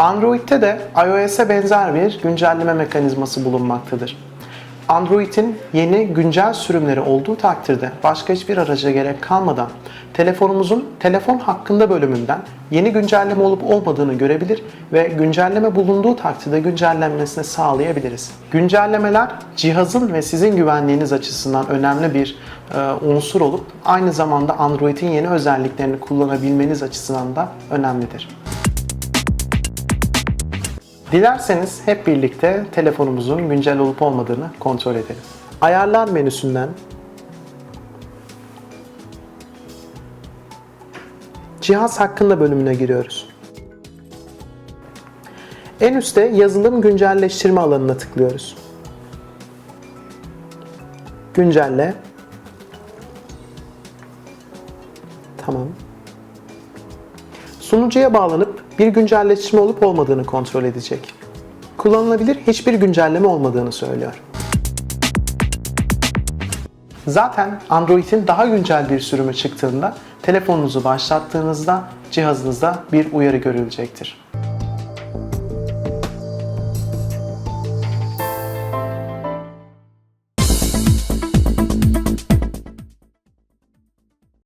Android'te de iOS'e benzer bir güncelleme mekanizması bulunmaktadır. Android'in yeni güncel sürümleri olduğu takdirde başka hiçbir araca gerek kalmadan telefonumuzun telefon hakkında bölümünden yeni güncelleme olup olmadığını görebilir ve güncelleme bulunduğu takdirde güncellenmesini sağlayabiliriz. Güncellemeler cihazın ve sizin güvenliğiniz açısından önemli bir e, unsur olup aynı zamanda Android'in yeni özelliklerini kullanabilmeniz açısından da önemlidir. Dilerseniz hep birlikte telefonumuzun güncel olup olmadığını kontrol edelim. Ayarlar menüsünden Cihaz hakkında bölümüne giriyoruz. En üstte yazılım güncelleştirme alanına tıklıyoruz. Güncelle. Tamam. Sunucuya bağlanıp bir güncelleştirme olup olmadığını kontrol edecek. Kullanılabilir hiçbir güncelleme olmadığını söylüyor. Zaten Android'in daha güncel bir sürümü çıktığında telefonunuzu başlattığınızda cihazınızda bir uyarı görülecektir.